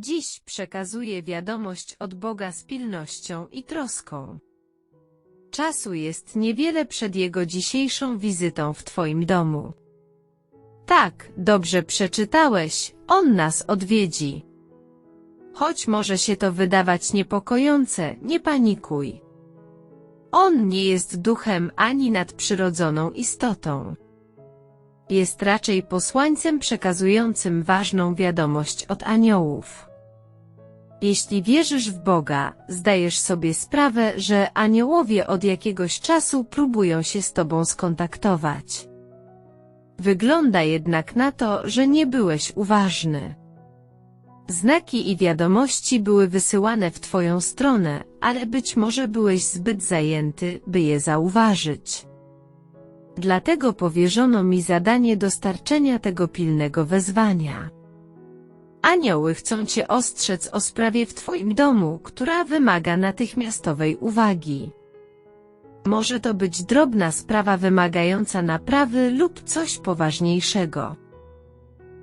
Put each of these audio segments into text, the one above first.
Dziś przekazuję wiadomość od Boga z pilnością i troską. Czasu jest niewiele przed Jego dzisiejszą wizytą w Twoim domu. Tak, dobrze przeczytałeś, On nas odwiedzi. Choć może się to wydawać niepokojące, nie panikuj. On nie jest duchem ani nadprzyrodzoną istotą. Jest raczej posłańcem przekazującym ważną wiadomość od aniołów. Jeśli wierzysz w Boga, zdajesz sobie sprawę, że aniołowie od jakiegoś czasu próbują się z Tobą skontaktować. Wygląda jednak na to, że nie byłeś uważny. Znaki i wiadomości były wysyłane w Twoją stronę, ale być może byłeś zbyt zajęty, by je zauważyć. Dlatego powierzono mi zadanie dostarczenia tego pilnego wezwania. Anioły chcą Cię ostrzec o sprawie w Twoim domu, która wymaga natychmiastowej uwagi. Może to być drobna sprawa wymagająca naprawy lub coś poważniejszego.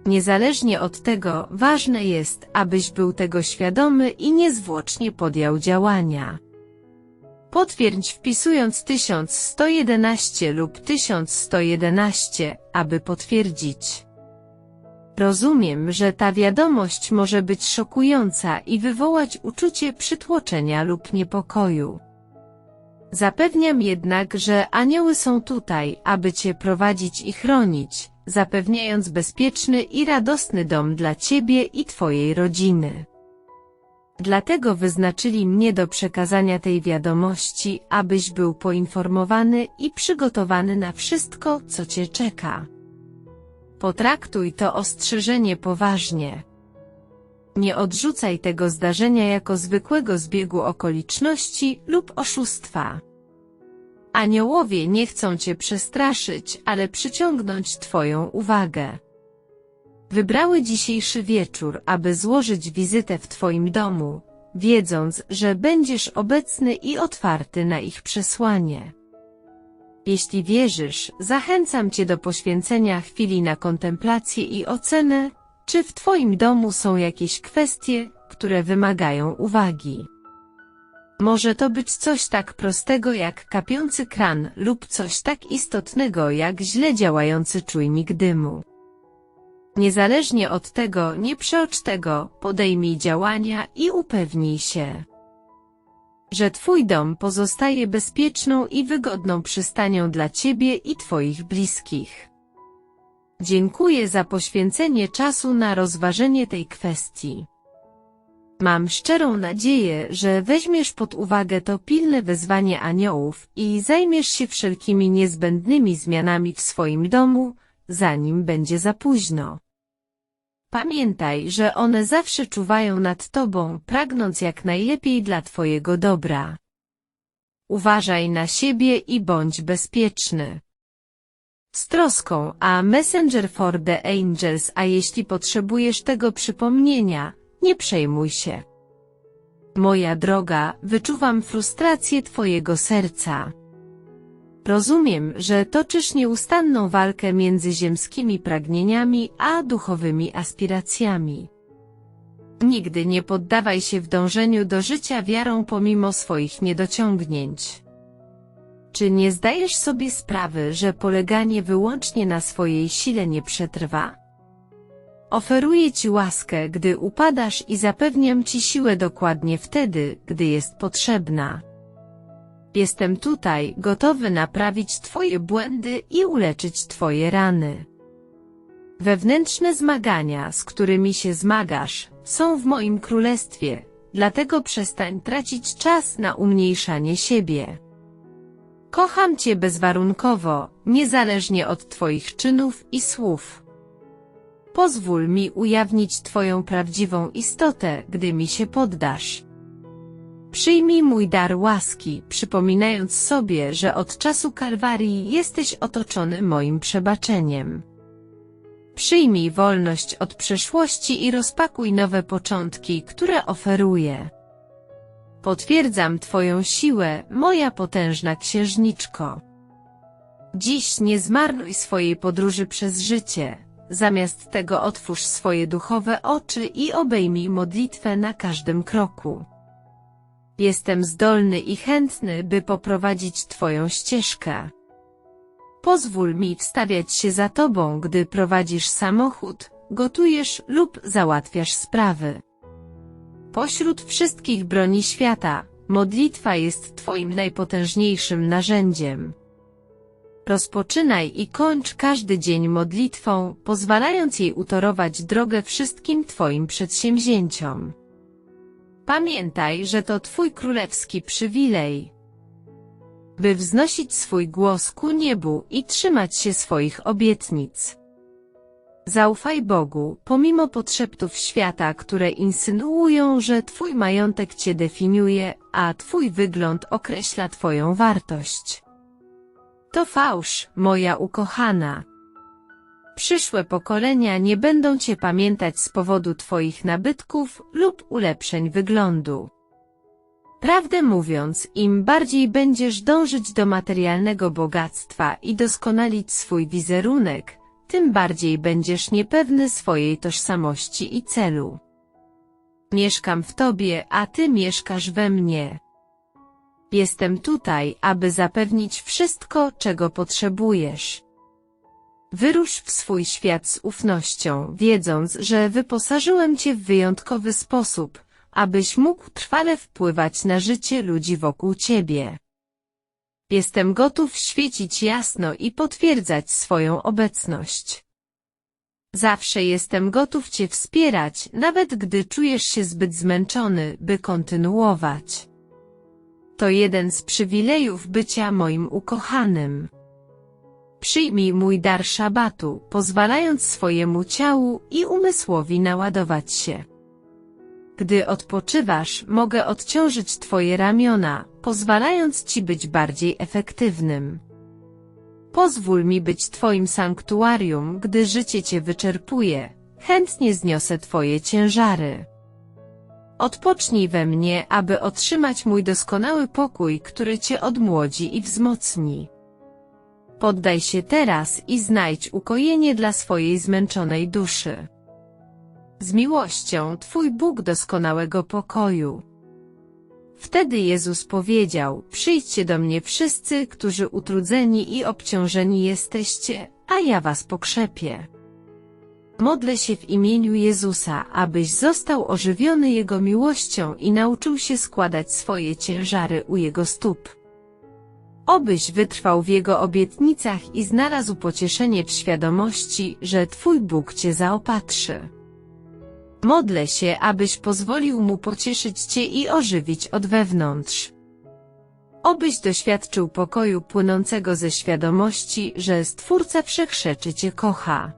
Niezależnie od tego, ważne jest, abyś był tego świadomy i niezwłocznie podjął działania. Potwierdź wpisując 1111 lub 1111, aby potwierdzić. Rozumiem, że ta wiadomość może być szokująca i wywołać uczucie przytłoczenia lub niepokoju. Zapewniam jednak, że anioły są tutaj, aby Cię prowadzić i chronić, zapewniając bezpieczny i radosny dom dla Ciebie i Twojej rodziny. Dlatego wyznaczyli mnie do przekazania tej wiadomości, abyś był poinformowany i przygotowany na wszystko, co Cię czeka. Potraktuj to ostrzeżenie poważnie. Nie odrzucaj tego zdarzenia jako zwykłego zbiegu okoliczności lub oszustwa. Aniołowie nie chcą Cię przestraszyć, ale przyciągnąć Twoją uwagę. Wybrały dzisiejszy wieczór, aby złożyć wizytę w Twoim domu, wiedząc, że będziesz obecny i otwarty na ich przesłanie. Jeśli wierzysz, zachęcam Cię do poświęcenia chwili na kontemplację i ocenę, czy w Twoim domu są jakieś kwestie, które wymagają uwagi. Może to być coś tak prostego jak kapiący kran lub coś tak istotnego jak źle działający czujnik dymu. Niezależnie od tego, nie przeocz tego, podejmij działania i upewnij się, że Twój dom pozostaje bezpieczną i wygodną przystanią dla Ciebie i Twoich bliskich. Dziękuję za poświęcenie czasu na rozważenie tej kwestii. Mam szczerą nadzieję, że weźmiesz pod uwagę to pilne wezwanie aniołów i zajmiesz się wszelkimi niezbędnymi zmianami w swoim domu, zanim będzie za późno. Pamiętaj, że one zawsze czuwają nad tobą, pragnąc jak najlepiej dla twojego dobra. Uważaj na siebie i bądź bezpieczny. Z troską, a Messenger for the Angels, a jeśli potrzebujesz tego przypomnienia, nie przejmuj się. Moja droga, wyczuwam frustrację twojego serca. Rozumiem, że toczysz nieustanną walkę między ziemskimi pragnieniami a duchowymi aspiracjami. Nigdy nie poddawaj się w dążeniu do życia wiarą pomimo swoich niedociągnięć. Czy nie zdajesz sobie sprawy, że poleganie wyłącznie na swojej sile nie przetrwa? Oferuję Ci łaskę, gdy upadasz i zapewniam Ci siłę dokładnie wtedy, gdy jest potrzebna. Jestem tutaj, gotowy naprawić Twoje błędy i uleczyć Twoje rany. Wewnętrzne zmagania, z którymi się zmagasz, są w moim królestwie, dlatego przestań tracić czas na umniejszanie siebie. Kocham Cię bezwarunkowo, niezależnie od Twoich czynów i słów. Pozwól mi ujawnić Twoją prawdziwą istotę, gdy mi się poddasz. Przyjmij mój dar łaski, przypominając sobie, że od czasu Kalwarii jesteś otoczony moim przebaczeniem. Przyjmij wolność od przeszłości i rozpakuj nowe początki, które oferuję. Potwierdzam Twoją siłę, moja potężna księżniczko. Dziś nie zmarnuj swojej podróży przez życie, zamiast tego otwórz swoje duchowe oczy i obejmij modlitwę na każdym kroku. Jestem zdolny i chętny, by poprowadzić Twoją ścieżkę. Pozwól mi wstawiać się za Tobą, gdy prowadzisz samochód, gotujesz lub załatwiasz sprawy. Pośród wszystkich broni świata, modlitwa jest Twoim najpotężniejszym narzędziem. Rozpoczynaj i kończ każdy dzień modlitwą, pozwalając jej utorować drogę wszystkim Twoim przedsięwzięciom. Pamiętaj, że to Twój królewski przywilej. By wznosić swój głos ku niebu i trzymać się swoich obietnic. Zaufaj Bogu, pomimo podszeptów świata, które insynuują, że Twój majątek Cię definiuje, a Twój wygląd określa Twoją wartość. To fałsz, moja ukochana. Przyszłe pokolenia nie będą Cię pamiętać z powodu Twoich nabytków lub ulepszeń wyglądu. Prawdę mówiąc, im bardziej będziesz dążyć do materialnego bogactwa i doskonalić swój wizerunek, tym bardziej będziesz niepewny swojej tożsamości i celu. Mieszkam w Tobie, a Ty mieszkasz we mnie. Jestem tutaj, aby zapewnić wszystko, czego potrzebujesz. Wyrusz w swój świat z ufnością, wiedząc, że wyposażyłem Cię w wyjątkowy sposób, abyś mógł trwale wpływać na życie ludzi wokół Ciebie. Jestem gotów świecić jasno i potwierdzać swoją obecność. Zawsze jestem gotów Cię wspierać, nawet gdy czujesz się zbyt zmęczony, by kontynuować. To jeden z przywilejów bycia moim ukochanym. Przyjmij mój dar szabatu, pozwalając swojemu ciału i umysłowi naładować się. Gdy odpoczywasz, mogę odciążyć Twoje ramiona, pozwalając Ci być bardziej efektywnym. Pozwól mi być Twoim sanktuarium, gdy życie Cię wyczerpuje, chętnie zniosę Twoje ciężary. Odpocznij we mnie, aby otrzymać mój doskonały pokój, który Cię odmłodzi i wzmocni. Poddaj się teraz i znajdź ukojenie dla swojej zmęczonej duszy. Z miłością Twój Bóg doskonałego pokoju. Wtedy Jezus powiedział, przyjdźcie do mnie wszyscy, którzy utrudzeni i obciążeni jesteście, a ja was pokrzepię. Modlę się w imieniu Jezusa, abyś został ożywiony Jego miłością i nauczył się składać swoje ciężary u Jego stóp. Obyś wytrwał w Jego obietnicach i znalazł pocieszenie w świadomości, że Twój Bóg Cię zaopatrzy. Modlę się, abyś pozwolił Mu pocieszyć Cię i ożywić od wewnątrz. Obyś doświadczył pokoju płynącego ze świadomości, że Stwórca Wszechrzeczy Cię kocha.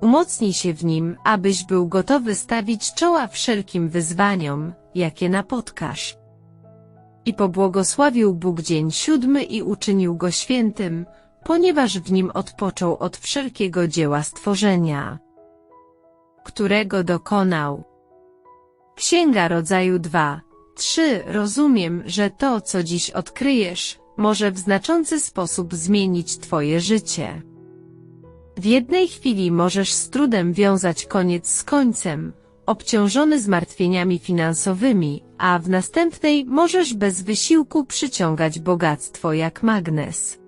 Umocnij się w nim, abyś był gotowy stawić czoła wszelkim wyzwaniom, jakie napotkasz. I pobłogosławił Bóg dzień siódmy i uczynił go świętym, ponieważ w nim odpoczął od wszelkiego dzieła stworzenia którego dokonał. Księga Rodzaju 2, 3 Rozumiem, że to, co dziś odkryjesz, może w znaczący sposób zmienić Twoje życie. W jednej chwili możesz z trudem wiązać koniec z końcem, obciążony zmartwieniami finansowymi, a w następnej możesz bez wysiłku przyciągać bogactwo jak magnes.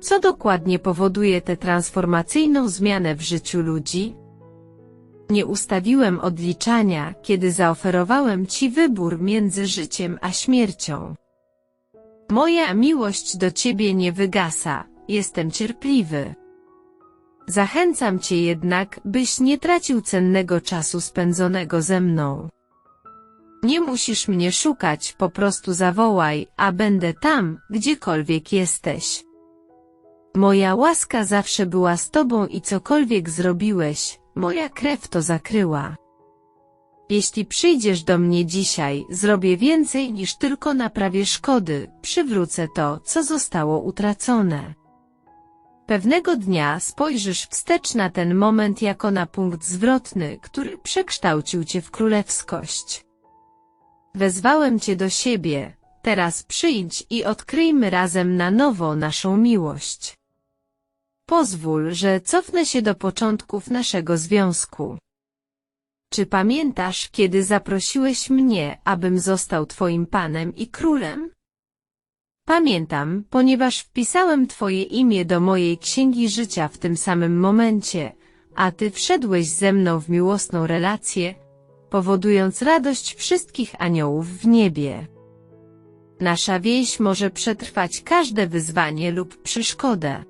Co dokładnie powoduje tę transformacyjną zmianę w życiu ludzi? Nie ustawiłem odliczania, kiedy zaoferowałem Ci wybór między życiem a śmiercią. Moja miłość do Ciebie nie wygasa, jestem cierpliwy. Zachęcam Cię jednak, byś nie tracił cennego czasu spędzonego ze mną. Nie musisz mnie szukać, po prostu zawołaj, a będę tam, gdziekolwiek jesteś. Moja łaska zawsze była z Tobą i cokolwiek zrobiłeś, Moja krew to zakryła. Jeśli przyjdziesz do mnie dzisiaj, zrobię więcej niż tylko naprawię szkody, przywrócę to, co zostało utracone. Pewnego dnia spojrzysz wstecz na ten moment jako na punkt zwrotny, który przekształcił cię w królewskość. Wezwałem cię do siebie, teraz przyjdź i odkryjmy razem na nowo naszą miłość. Pozwól, że cofnę się do początków naszego związku. Czy pamiętasz, kiedy zaprosiłeś mnie, abym został twoim panem i królem? Pamiętam, ponieważ wpisałem twoje imię do mojej księgi życia w tym samym momencie, a ty wszedłeś ze mną w miłosną relację, powodując radość wszystkich aniołów w niebie. Nasza wieś może przetrwać każde wyzwanie lub przeszkodę.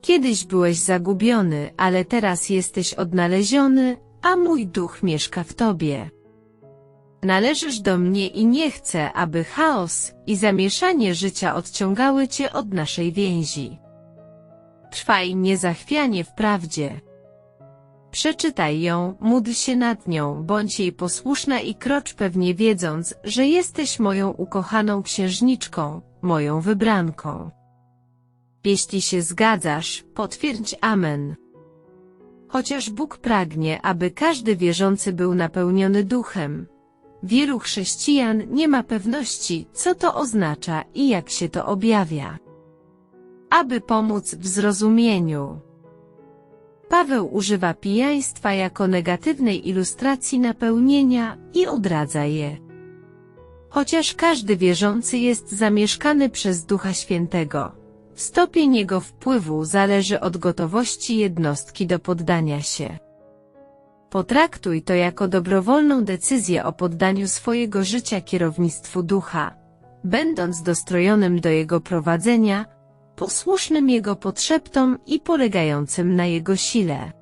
Kiedyś byłeś zagubiony, ale teraz jesteś odnaleziony, a mój duch mieszka w tobie. Należysz do mnie i nie chcę, aby chaos i zamieszanie życia odciągały cię od naszej więzi. Trwaj niezachwianie w prawdzie. Przeczytaj ją, módl się nad nią, bądź jej posłuszna i krocz pewnie wiedząc, że jesteś moją ukochaną księżniczką, moją wybranką. Jeśli się zgadzasz, potwierdź Amen. Chociaż Bóg pragnie, aby każdy wierzący był napełniony duchem, wielu chrześcijan nie ma pewności, co to oznacza i jak się to objawia. Aby pomóc w zrozumieniu. Paweł używa pijaństwa jako negatywnej ilustracji napełnienia i odradza je. Chociaż każdy wierzący jest zamieszkany przez Ducha Świętego, stopień jego wpływu zależy od gotowości jednostki do poddania się. Potraktuj to jako dobrowolną decyzję o poddaniu swojego życia kierownictwu ducha, będąc dostrojonym do jego prowadzenia, posłusznym Jego potrzeptom i polegającym na Jego sile.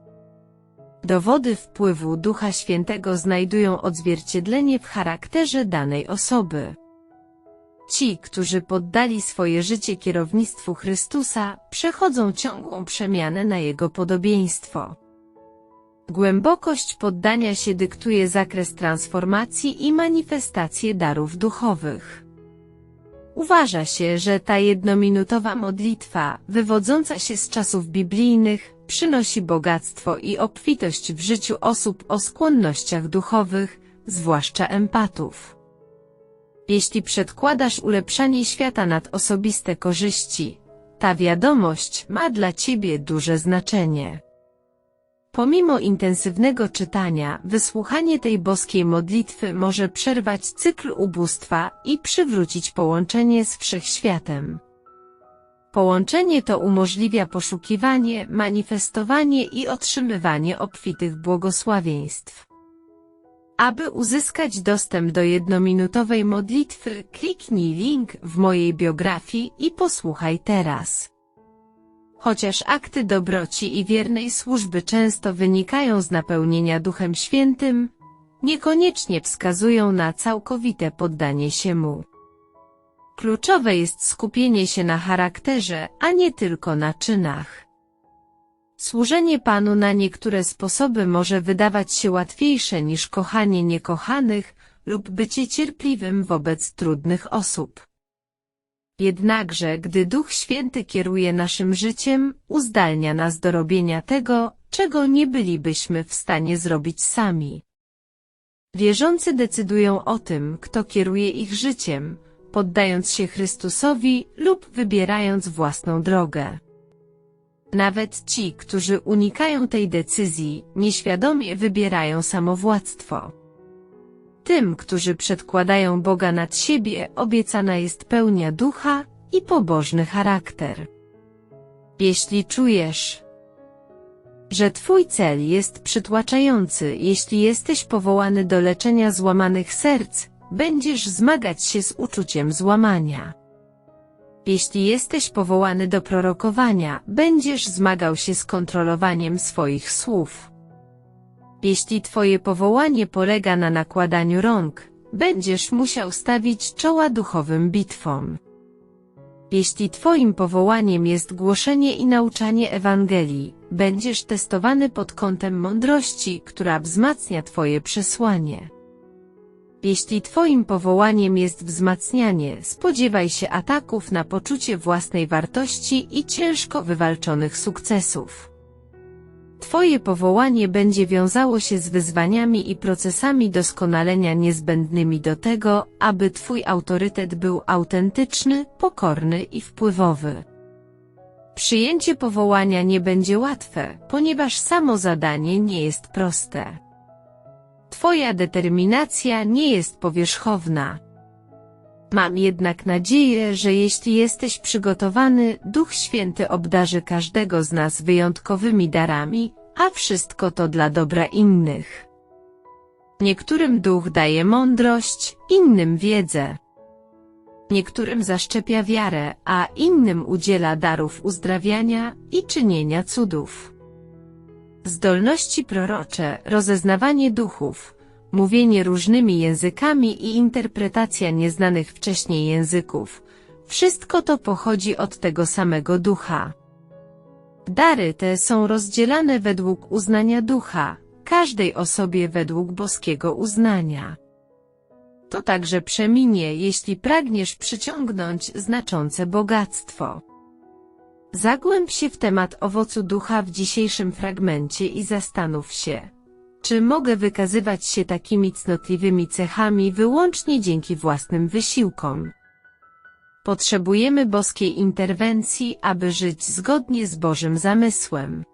Dowody wpływu Ducha Świętego znajdują odzwierciedlenie w charakterze danej osoby. Ci, którzy poddali swoje życie kierownictwu Chrystusa, przechodzą ciągłą przemianę na Jego podobieństwo. Głębokość poddania się dyktuje zakres transformacji i manifestacje darów duchowych. Uważa się, że ta jednominutowa modlitwa, wywodząca się z czasów biblijnych, przynosi bogactwo i obfitość w życiu osób o skłonnościach duchowych, zwłaszcza empatów. Jeśli przedkładasz ulepszanie świata nad osobiste korzyści, ta wiadomość ma dla Ciebie duże znaczenie. Pomimo intensywnego czytania, wysłuchanie tej boskiej modlitwy może przerwać cykl ubóstwa i przywrócić połączenie z wszechświatem. Połączenie to umożliwia poszukiwanie, manifestowanie i otrzymywanie obfitych błogosławieństw. Aby uzyskać dostęp do jednominutowej modlitwy, kliknij link w mojej biografii i posłuchaj teraz. Chociaż akty dobroci i wiernej służby często wynikają z napełnienia Duchem Świętym, niekoniecznie wskazują na całkowite poddanie się Mu. Kluczowe jest skupienie się na charakterze, a nie tylko na czynach. Służenie Panu na niektóre sposoby może wydawać się łatwiejsze niż kochanie niekochanych lub bycie cierpliwym wobec trudnych osób. Jednakże, gdy Duch Święty kieruje naszym życiem, uzdalnia nas do robienia tego, czego nie bylibyśmy w stanie zrobić sami. Wierzący decydują o tym, kto kieruje ich życiem, poddając się Chrystusowi lub wybierając własną drogę. Nawet ci, którzy unikają tej decyzji, nieświadomie wybierają samowładztwo. Tym, którzy przedkładają Boga nad siebie, obiecana jest pełnia ducha i pobożny charakter. Jeśli czujesz, że Twój cel jest przytłaczający, jeśli jesteś powołany do leczenia złamanych serc, będziesz zmagać się z uczuciem złamania. Jeśli jesteś powołany do prorokowania, będziesz zmagał się z kontrolowaniem swoich słów. Jeśli Twoje powołanie polega na nakładaniu rąk, będziesz musiał stawić czoła duchowym bitwom. Jeśli Twoim powołaniem jest głoszenie i nauczanie Ewangelii, będziesz testowany pod kątem mądrości, która wzmacnia Twoje przesłanie. Jeśli Twoim powołaniem jest wzmacnianie, spodziewaj się ataków na poczucie własnej wartości i ciężko wywalczonych sukcesów. Twoje powołanie będzie wiązało się z wyzwaniami i procesami doskonalenia niezbędnymi do tego, aby Twój autorytet był autentyczny, pokorny i wpływowy. Przyjęcie powołania nie będzie łatwe, ponieważ samo zadanie nie jest proste. Twoja determinacja nie jest powierzchowna. Mam jednak nadzieję, że jeśli jesteś przygotowany, Duch Święty obdarzy każdego z nas wyjątkowymi darami, a wszystko to dla dobra innych. Niektórym duch daje mądrość, innym wiedzę. Niektórym zaszczepia wiarę, a innym udziela darów uzdrawiania i czynienia cudów. Zdolności prorocze, rozeznawanie duchów, mówienie różnymi językami i interpretacja nieznanych wcześniej języków. Wszystko to pochodzi od tego samego ducha. Dary te są rozdzielane według uznania ducha, każdej osobie według boskiego uznania. To także przeminie, jeśli pragniesz przyciągnąć znaczące bogactwo. Zagłęb się w temat owocu ducha w dzisiejszym fragmencie i zastanów się, czy mogę wykazywać się takimi cnotliwymi cechami wyłącznie dzięki własnym wysiłkom. Potrzebujemy boskiej interwencji, aby żyć zgodnie z Bożym zamysłem.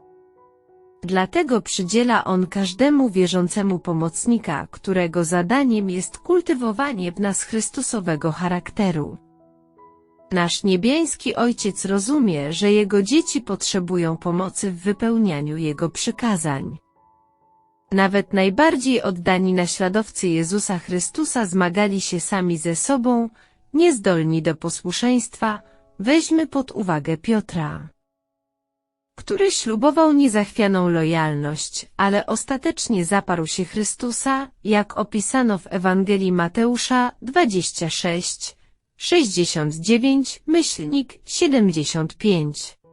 Dlatego przydziela On każdemu wierzącemu pomocnika, którego zadaniem jest kultywowanie w nas Chrystusowego charakteru. Nasz niebiański Ojciec rozumie, że Jego dzieci potrzebują pomocy w wypełnianiu Jego przykazań. Nawet najbardziej oddani naśladowcy Jezusa Chrystusa zmagali się sami ze sobą, niezdolni do posłuszeństwa, weźmy pod uwagę Piotra który ślubował niezachwianą lojalność, ale ostatecznie zaparł się Chrystusa, jak opisano w Ewangelii Mateusza 26, 69, myślnik 75.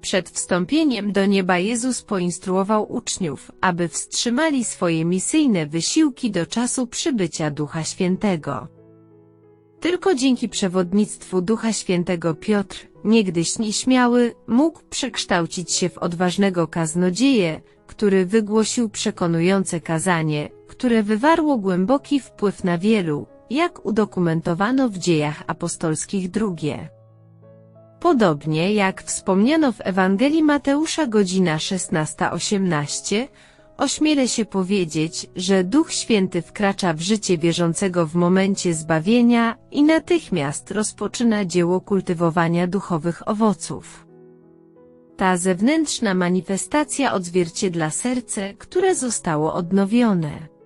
Przed wstąpieniem do nieba Jezus poinstruował uczniów, aby wstrzymali swoje misyjne wysiłki do czasu przybycia Ducha Świętego. Tylko dzięki przewodnictwu Ducha Świętego Piotr, niegdyś nieśmiały, mógł przekształcić się w odważnego kaznodzieję, który wygłosił przekonujące kazanie, które wywarło głęboki wpływ na wielu, jak udokumentowano w dziejach apostolskich drugie. Podobnie jak wspomniano w Ewangelii Mateusza godzina 16:18, Ośmielę się powiedzieć, że Duch Święty wkracza w życie wierzącego w momencie zbawienia i natychmiast rozpoczyna dzieło kultywowania duchowych owoców. Ta zewnętrzna manifestacja odzwierciedla serce, które zostało odnowione.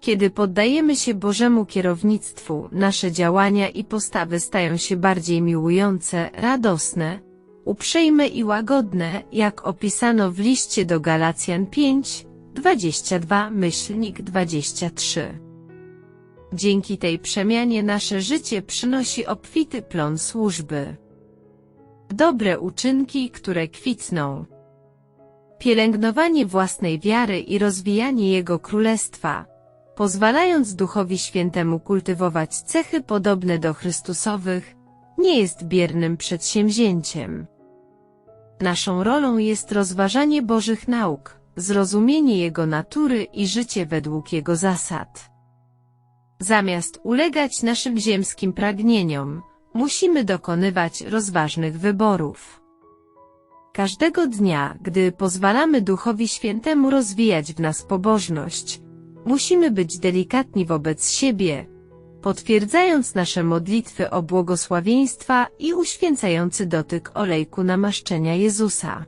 Kiedy poddajemy się Bożemu kierownictwu, nasze działania i postawy stają się bardziej miłujące, radosne, uprzejme i łagodne, jak opisano w liście do Galacjan 5, 22 myślnik 23. Dzięki tej przemianie nasze życie przynosi obfity plon służby. Dobre uczynki, które kwitną. Pielęgnowanie własnej wiary i rozwijanie Jego Królestwa, pozwalając Duchowi Świętemu kultywować cechy podobne do Chrystusowych, nie jest biernym przedsięwzięciem. Naszą rolą jest rozważanie Bożych nauk, zrozumienie Jego natury i życie według Jego zasad. Zamiast ulegać naszym ziemskim pragnieniom, musimy dokonywać rozważnych wyborów. Każdego dnia, gdy pozwalamy Duchowi Świętemu rozwijać w nas pobożność, musimy być delikatni wobec siebie, potwierdzając nasze modlitwy o błogosławieństwa i uświęcający dotyk olejku namaszczenia Jezusa.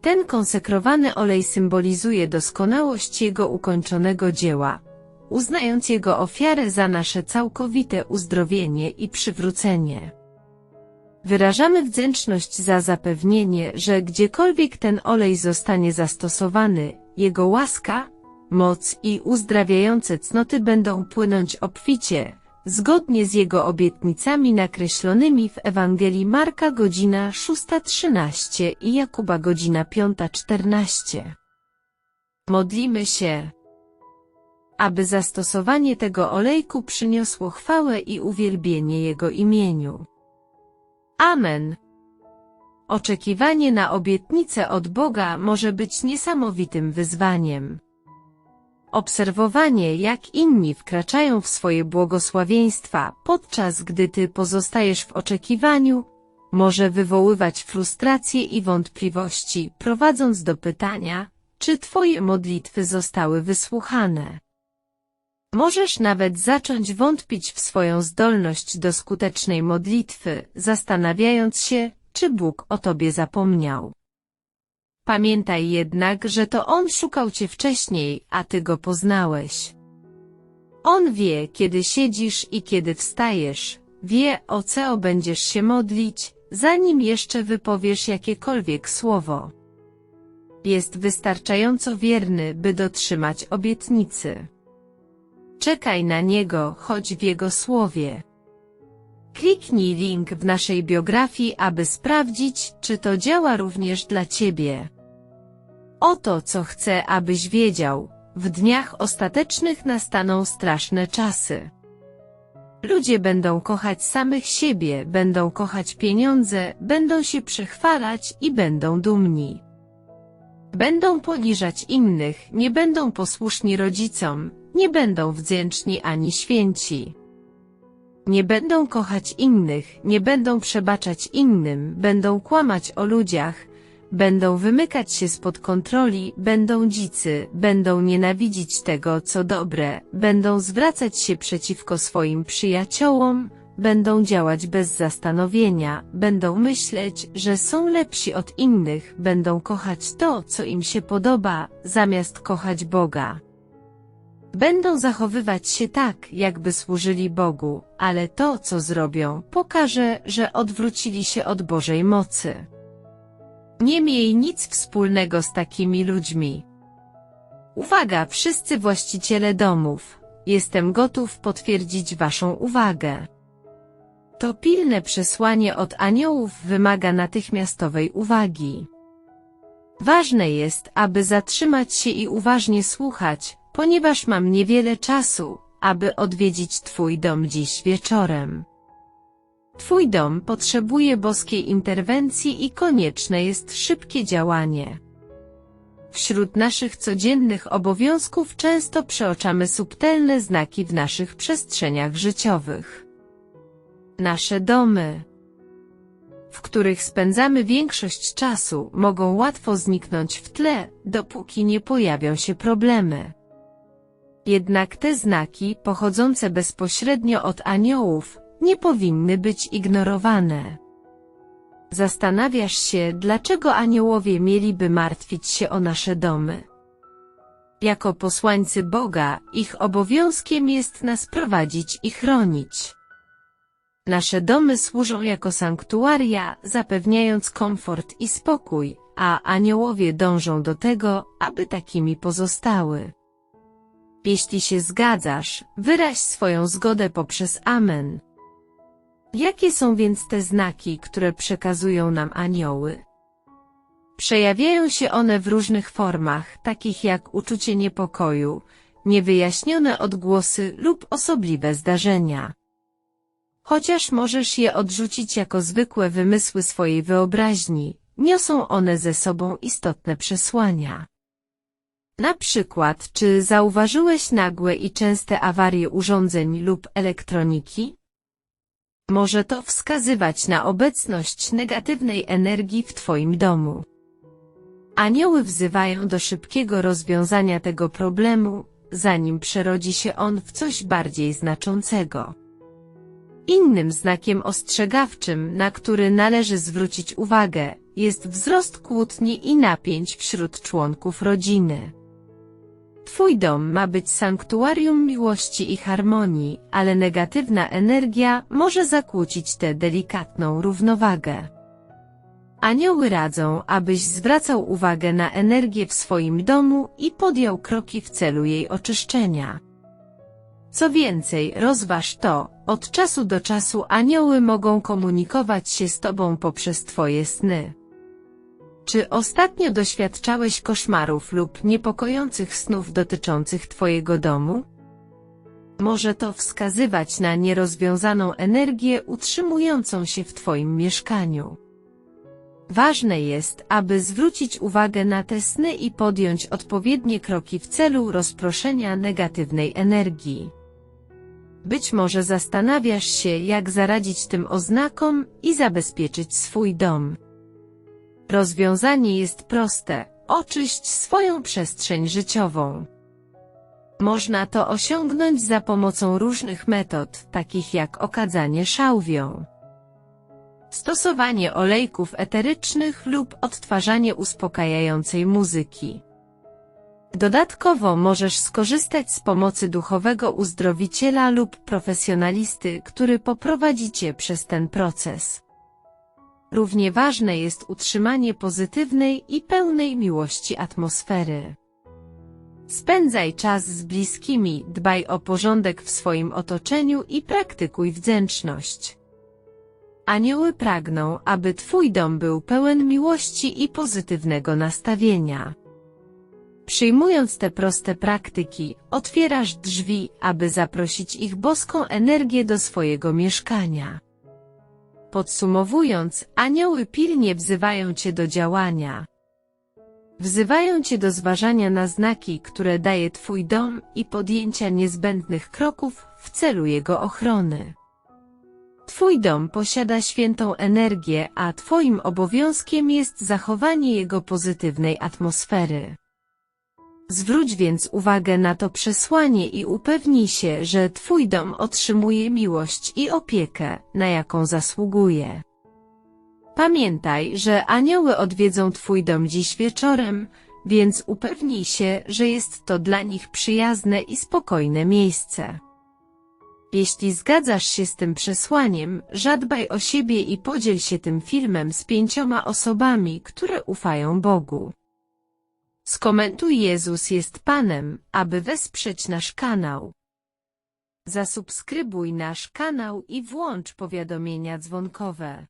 Ten konsekrowany olej symbolizuje doskonałość Jego ukończonego dzieła, uznając Jego ofiarę za nasze całkowite uzdrowienie i przywrócenie. Wyrażamy wdzięczność za zapewnienie, że gdziekolwiek ten olej zostanie zastosowany, Jego łaska, moc i uzdrawiające cnoty będą płynąć obficie, zgodnie z jego obietnicami nakreślonymi w Ewangelii Marka godzina 6.13 i Jakuba godzina 5.14. Modlimy się, aby zastosowanie tego olejku przyniosło chwałę i uwielbienie Jego imieniu. Amen. Oczekiwanie na obietnicę od Boga może być niesamowitym wyzwaniem. Obserwowanie jak inni wkraczają w swoje błogosławieństwa, podczas gdy Ty pozostajesz w oczekiwaniu, może wywoływać frustrację i wątpliwości, prowadząc do pytania, czy Twoje modlitwy zostały wysłuchane. Możesz nawet zacząć wątpić w swoją zdolność do skutecznej modlitwy, zastanawiając się, czy Bóg o Tobie zapomniał. Pamiętaj jednak, że to On szukał Cię wcześniej, a Ty Go poznałeś. On wie, kiedy siedzisz i kiedy wstajesz, wie, o co będziesz się modlić, zanim jeszcze wypowiesz jakiekolwiek słowo. Jest wystarczająco wierny, by dotrzymać obietnicy. Czekaj na Niego, choć w Jego słowie. Kliknij link w naszej biografii, aby sprawdzić, czy to działa również dla Ciebie. Oto co chcę, abyś wiedział. W dniach ostatecznych nastaną straszne czasy. Ludzie będą kochać samych siebie, będą kochać pieniądze, będą się przechwalać i będą dumni. Będą poniżać innych, nie będą posłuszni rodzicom, nie będą wdzięczni ani święci. Nie będą kochać innych, nie będą przebaczać innym, będą kłamać o ludziach, będą wymykać się spod kontroli, będą dzicy, będą nienawidzić tego, co dobre, będą zwracać się przeciwko swoim przyjaciołom, będą działać bez zastanowienia, będą myśleć, że są lepsi od innych, będą kochać to, co im się podoba, zamiast kochać Boga. Będą zachowywać się tak, jakby służyli Bogu, ale to, co zrobią, pokaże, że odwrócili się od Bożej mocy. Nie miej nic wspólnego z takimi ludźmi. Uwaga, wszyscy właściciele domów. Jestem gotów potwierdzić Waszą uwagę. To pilne przesłanie od aniołów wymaga natychmiastowej uwagi. Ważne jest, aby zatrzymać się i uważnie słuchać, ponieważ mam niewiele czasu, aby odwiedzić Twój dom dziś wieczorem. Twój dom potrzebuje boskiej interwencji i konieczne jest szybkie działanie. Wśród naszych codziennych obowiązków często przeoczamy subtelne znaki w naszych przestrzeniach życiowych. Nasze domy, w których spędzamy większość czasu, mogą łatwo zniknąć w tle, dopóki nie pojawią się problemy. Jednak te znaki, pochodzące bezpośrednio od aniołów, nie powinny być ignorowane. Zastanawiasz się, dlaczego aniołowie mieliby martwić się o nasze domy. Jako posłańcy Boga, ich obowiązkiem jest nas prowadzić i chronić. Nasze domy służą jako sanktuaria, zapewniając komfort i spokój, a aniołowie dążą do tego, aby takimi pozostały. Jeśli się zgadzasz, wyraź swoją zgodę poprzez Amen. Jakie są więc te znaki, które przekazują nam anioły? Przejawiają się one w różnych formach, takich jak uczucie niepokoju, niewyjaśnione odgłosy lub osobliwe zdarzenia. Chociaż możesz je odrzucić jako zwykłe wymysły swojej wyobraźni, niosą one ze sobą istotne przesłania. Na przykład, czy zauważyłeś nagłe i częste awarie urządzeń lub elektroniki? Może to wskazywać na obecność negatywnej energii w Twoim domu. Anioły wzywają do szybkiego rozwiązania tego problemu, zanim przerodzi się on w coś bardziej znaczącego. Innym znakiem ostrzegawczym, na który należy zwrócić uwagę, jest wzrost kłótni i napięć wśród członków rodziny. Twój dom ma być sanktuarium miłości i harmonii, ale negatywna energia może zakłócić tę delikatną równowagę. Anioły radzą, abyś zwracał uwagę na energię w swoim domu i podjął kroki w celu jej oczyszczenia. Co więcej, rozważ to, od czasu do czasu anioły mogą komunikować się z Tobą poprzez Twoje sny. Czy ostatnio doświadczałeś koszmarów lub niepokojących snów dotyczących Twojego domu? Może to wskazywać na nierozwiązaną energię utrzymującą się w Twoim mieszkaniu. Ważne jest, aby zwrócić uwagę na te sny i podjąć odpowiednie kroki w celu rozproszenia negatywnej energii. Być może zastanawiasz się, jak zaradzić tym oznakom i zabezpieczyć swój dom. Rozwiązanie jest proste. Oczyść swoją przestrzeń życiową. Można to osiągnąć za pomocą różnych metod, takich jak okadzanie szałwią, stosowanie olejków eterycznych lub odtwarzanie uspokajającej muzyki. Dodatkowo możesz skorzystać z pomocy duchowego uzdrowiciela lub profesjonalisty, który poprowadzi Cię przez ten proces. Równie ważne jest utrzymanie pozytywnej i pełnej miłości atmosfery. Spędzaj czas z bliskimi, dbaj o porządek w swoim otoczeniu i praktykuj wdzięczność. Anioły pragną, aby Twój dom był pełen miłości i pozytywnego nastawienia. Przyjmując te proste praktyki, otwierasz drzwi, aby zaprosić ich boską energię do swojego mieszkania. Podsumowując, anioły pilnie wzywają Cię do działania. Wzywają Cię do zważania na znaki, które daje Twój dom i podjęcia niezbędnych kroków w celu jego ochrony. Twój dom posiada świętą energię, a Twoim obowiązkiem jest zachowanie jego pozytywnej atmosfery. Zwróć więc uwagę na to przesłanie i upewnij się, że Twój dom otrzymuje miłość i opiekę, na jaką zasługuje. Pamiętaj, że anioły odwiedzą Twój dom dziś wieczorem, więc upewnij się, że jest to dla nich przyjazne i spokojne miejsce. Jeśli zgadzasz się z tym przesłaniem, zadbaj o siebie i podziel się tym filmem z pięcioma osobami, które ufają Bogu. Skomentuj Jezus jest Panem, aby wesprzeć nasz kanał. Zasubskrybuj nasz kanał i włącz powiadomienia dzwonkowe.